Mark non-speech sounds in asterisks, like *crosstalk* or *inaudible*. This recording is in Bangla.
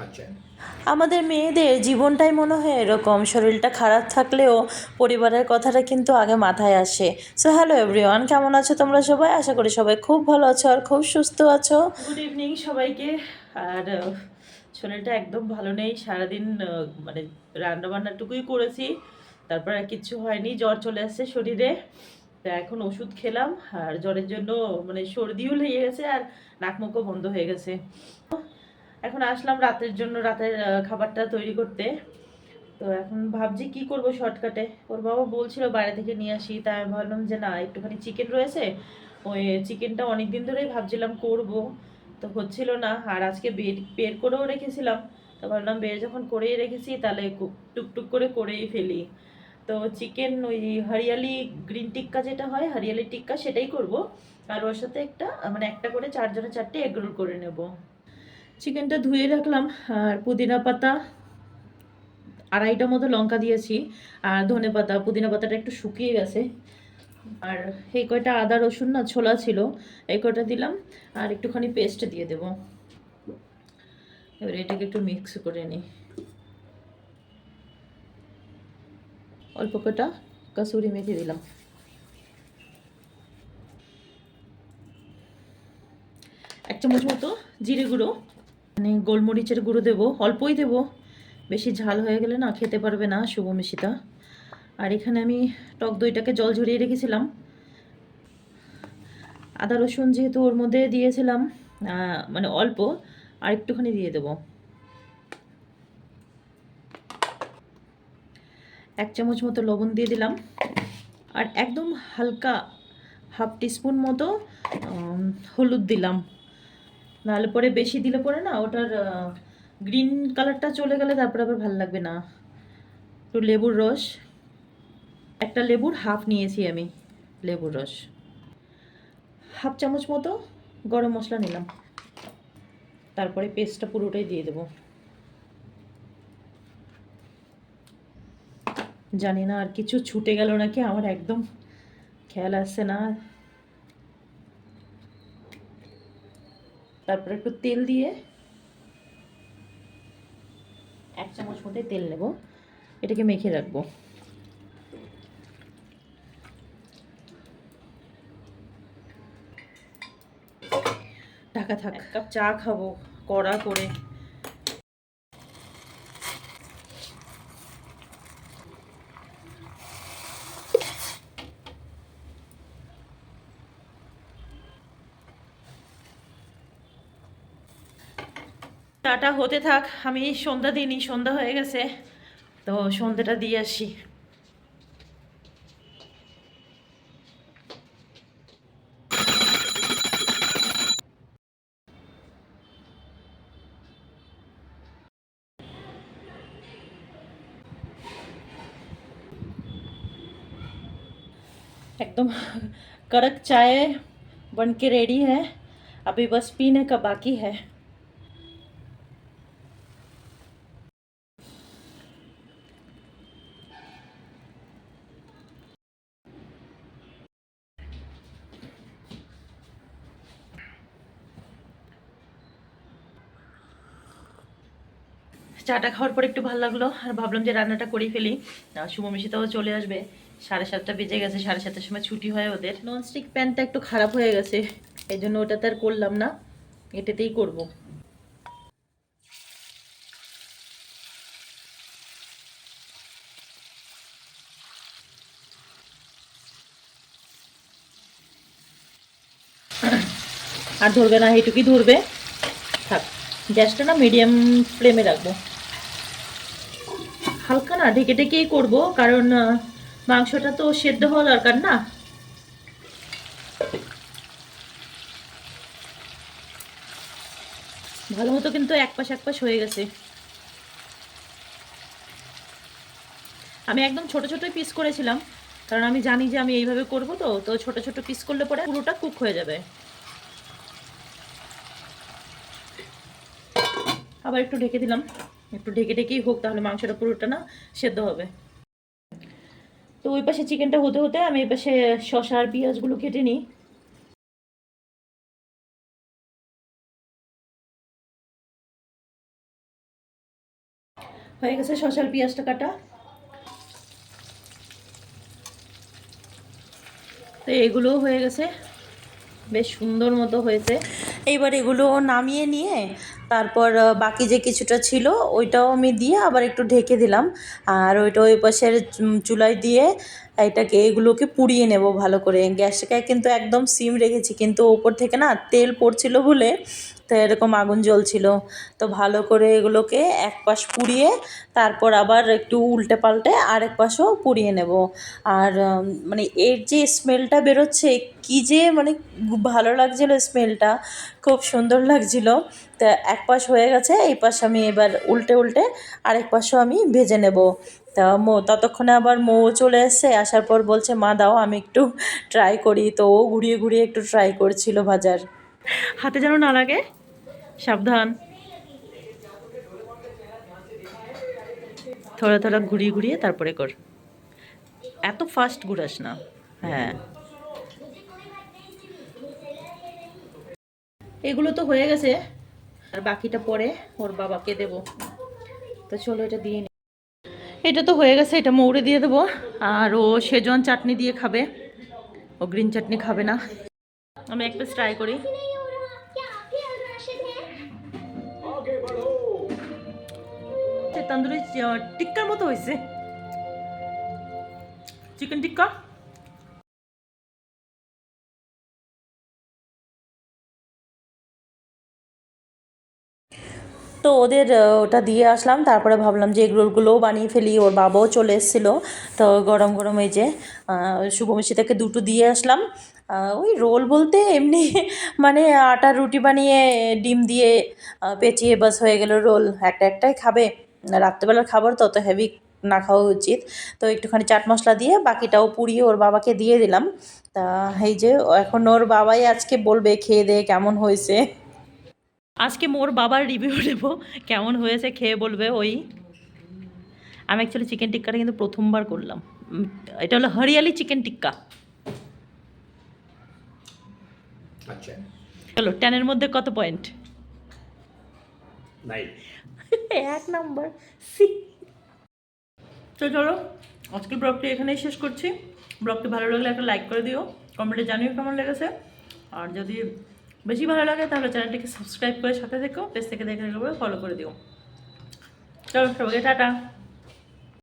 আচ্ছা। আমাদের মেয়েদের জীবনটাই মনে হয় এরকম। শরীরটা খারাপ থাকলেও পরিবারের কথাটা কিন্তু আগে মাথায় আসে। সো হ্যালো এভরিওয়ান কেমন আছো তোমরা সবাই? আশা করি সবাই খুব ভালো আছো আর খুব সুস্থ আছো। গুড ইভিনিং সবাইকে। আর শরীরটা একদম ভালো নেই। সারাদিন মানে রান্নাবান্নাটুকুই করেছি। তারপর আর কিচ্ছু হয়নি। জ্বর চলে আসছে শরীরে। তা এখন ওষুধ খেলাম। আর জ্বরের জন্য মানে সর্দিও লেগে গেছে আর নাক মুখও বন্ধ হয়ে গেছে। এখন আসলাম রাতের জন্য, রাতের খাবারটা তৈরি করতে। তো এখন ভাবছি কি করব শর্টকাটে ওর বাবা বলছিল বাইরে থেকে নিয়ে আসি, তাই আমি ভাবলাম যে না, একটুখানি চিকেন রয়েছে। ওই চিকেনটা অনেক দিন ধরেই ভাবছিলাম করব, তো হচ্ছিল না। আর আজকে বের বের করেও রেখেছিলাম। তো ভাবলাম বের যখন করেই রেখেছি, তাহলে টুকটুক করে করেই ফেলি। তো চিকেন ওই হরিয়ালি গ্রিন টিক্কা যেটা হয়, হরিয়ালি টিক্কা সেটাই করব। আর ওর সাথে একটা মানে একটা করে চারজনে চারটে এগ রোল করে নেব। চিকেনটা ধুয়ে রাখলাম, আর পুদিনা পাতা আড়াইটা মতো লঙ্কা দিয়েছি, আর ধনে পাতা, পুদিনা পাতাটা একটু শুকিয়ে গেছে। আর এই কয়টা আদা, রসুন না ছোলা ছিল, এই কয়টা দিলাম, আর একটুখানি পেস্ট দিয়ে দেব। এবার এটাকে একটু মিক্স করে নিই। অল্প কটা কাসুরি মেথি দিলাম। এক চামচ মতো জিরে গুঁড়ো মানে গোলমরিচের গুঁড়ো দেবো, অল্পই দেবো। বেশি ঝাল হয়ে গেলে না খেতে পারবে না শুভমিশিতা। আর এখানে আমি টক দইটাকে জল ঝরিয়ে রেখেছিলাম। আদা রসুন যেহেতু ওর মধ্যে দিয়েছিলাম মানে অল্প, আর একটুখানি দিয়ে দেবো। এক চামচ মতো লবণ দিয়ে দিলাম। আর একদম হালকা হাফ টিস্পুন মতো হলুদ দিলাম। নাহলে পরে বেশি দিলে পরে না ওটার গ্রিন কালারটা চলে গেলে তারপর আবার ভালো লাগবে না। একটু লেবুর রস। একটা লেবুর হাফ নিয়েছি আমি, লেবুর রস। হাফ চামচ মতো গরম মশলা নিলাম। তারপরে পেস্টটা পুরোটাই দিয়ে দেবো। জানি না আর কিছু ছুটে গেল নাকি, আমার একদম খেয়াল আসছে না। তারপর একটু তেল দিয়ে এক চামচ মতো তেল নেব। এটাকে মেখে রাখব। ঢাকা থাক। কাপ চা খাব কড়া করে। চাটা হতে থাক আমি সন্ধ্যা দিইনি সন্ধ্যা হয়ে গেছে তো সন্ধ্যাটা দিয়ে আসি एकदम कड़क चाय बन के रेडी है अभी बस पीने का बाकी है চাটা খাওয়ার পর একটু ভালো লাগল, আর ভাবলাম যে রান্নাটা করে ফেলি। শুভমিশিতাও চলে আসবে। সাড়ে সাতটা বেজে গেছে, সাড়ে সাতটার সময় ছুটি হয় ওদের। ননস্টিক প্যানটা একটু খারাপ হয়ে গেছে, এই জন্য ওটাতে আর করলাম না, এটাতেই করব। আর ধরবে না, এইটুকুই ধরবে। থাক, গ্যাসটা না মিডিয়াম ফ্লেমে রাখব। না, ঢেকে ঢেকেই করব, কারণ মাংসটা তো সেদ্ধ হওয়া দরকার না। ভালো মতো কিন্তু এক পাশ এক পাশ হয়ে গেছে। আমি একদম ছোট ছোট পিস করেছিলাম, কারণ আমি জানি যে আমি এইভাবে করব তো তো ছোট ছোট পিস করলে পরে পুরোটা কুক হয়ে যাবে। আবার একটু ঢেকে দিলাম। একটু ঢেকে ঢেকেই হোক, তাহলে মাংসটা পুরোটা না সেদ্ধ হবে। তো ওই পাশে চিকেনটা হতে হতে আমি এই পাশে শসা আর পেঁয়াজগুলো কেটে নিই। হয়ে গেছে শশার পেঁয়াজটা কাটা। তো এগুলোও হয়ে গেছে। বেশ সুন্দর মতো হয়েছে। এইবার এগুলো নামিয়ে নিয়ে তারপর বাকি যে কিছুটা ছিল ওইটাও আমি দিয়ে আবার একটু ঢেকে দিলাম। আর ওইটা ওই পাশের চুলায় দিয়ে এটাকে, এগুলোকে পুড়িয়ে নেব ভালো করে। গ্যাসটাকে কিন্তু একদম সিম রেখেছি, কিন্তু ওপর থেকে না তেল পড়ছিল বলে তো এরকম আগুন জ্বলছিল। তো ভালো করে এগুলোকে এক পাশ পুড়িয়ে তারপর আবার একটু উল্টে পাল্টে আরেক পাশও পুড়িয়ে নেব। আর মানে এর যে স্মেলটা বেরোচ্ছে, কি যে মানে ভালো লাগছিল স্মেলটা, খুব সুন্দর লাগছিল। তা এক পাশ হয়ে গেছে, এই পাশ আমি এবার উল্টে উল্টে আরেক পাশও আমি ভেজে নেব। তা মো, ততক্ষণে আবার মৌ চলে এসছে, আসার পর বলছে, মা, দাও, আমি একটু *laughs* ট্রাই করি। তো ও ঘুরিয়ে ঘুরিয়ে একটু ট্রাই করছিল ভাজার। হাতে যেন না লাগে। সাবধান। থোড়া থোড়া ঘুরিয়ে ঘুরিয়ে তারপরে কর। এত ফাস্ট ঘুরাস না। হ্যাঁ। এগুলো তো হয়ে গেছে। আর বাকিটা পরে ওর বাবাকে দেব। তো চলো এটা দিয়ে নি। এটা তো হয়ে গেছে, এটা মৌরে দিয়ে দেবো। আর ও সেজন চাটনি দিয়ে খাবে। ও গ্রিন চাটনি খাবে না। আমি এক পিস ট্রাই করি। তন্দুরি টিক্কার মতো হয়েছে চিকেন টিক্কা? তো ওদের ওটা দিয়ে আসলাম। তারপরে ভাবলাম যে এগ রোলগুলোও বানিয়ে ফেলি। ওর বাবাও চলে এসেছিল। তো গরম গরম এই যে শুভমিষ্টি দুটো দিয়ে আসলাম। ওই রোল বলতে এমনি *laughs* মানে আটার রুটি বানিয়ে, ডিম দিয়ে পেঁচিয়ে, বাস হয়ে গেল রোল। একটা একটাই খাবে। রাত্রেবেলার খাবার তো অত হেভি না খাওয়া উচিত। তো একটুখানি চাট মশলা দিয়ে বাকিটাও পুড়িয়ে ওর বাবাকে দিয়ে দিলাম। তা এই যে এখন ওর বাবাই আজকে বলবে খেয়ে দিয়ে কেমন হয়েছে? আজকে মোর বাবার রিভিউ নেব কেমন হয়েছে খেয়ে বলবে ওই। আমি অ্যাকচুয়ালি চিকেন টিক্কাটা কিন্তু প্রথমবার করলাম। এটা হলো হরিয়ালি চিকেন টিক্কা আচ্ছা। চলো টেনের মধ্যে কত পয়েন্ট নাই *laughs* এক নাম্বার। সি। তো চলো, আজকের ব্লগটি এখানেই শেষ করছি। ব্লগটি ভালো লাগলে একটা লাইক করে দিও, কমেন্টে জানিও কেমন লেগেছে। আর যদি বেশি ভালো লাগে, তাহলে চ্যানেলটিকে সাবস্ক্রাইব করে সাথে থেকো পেজ থেকে দেখে ফলো করে দিও। চলো, সবাইকে টাটা।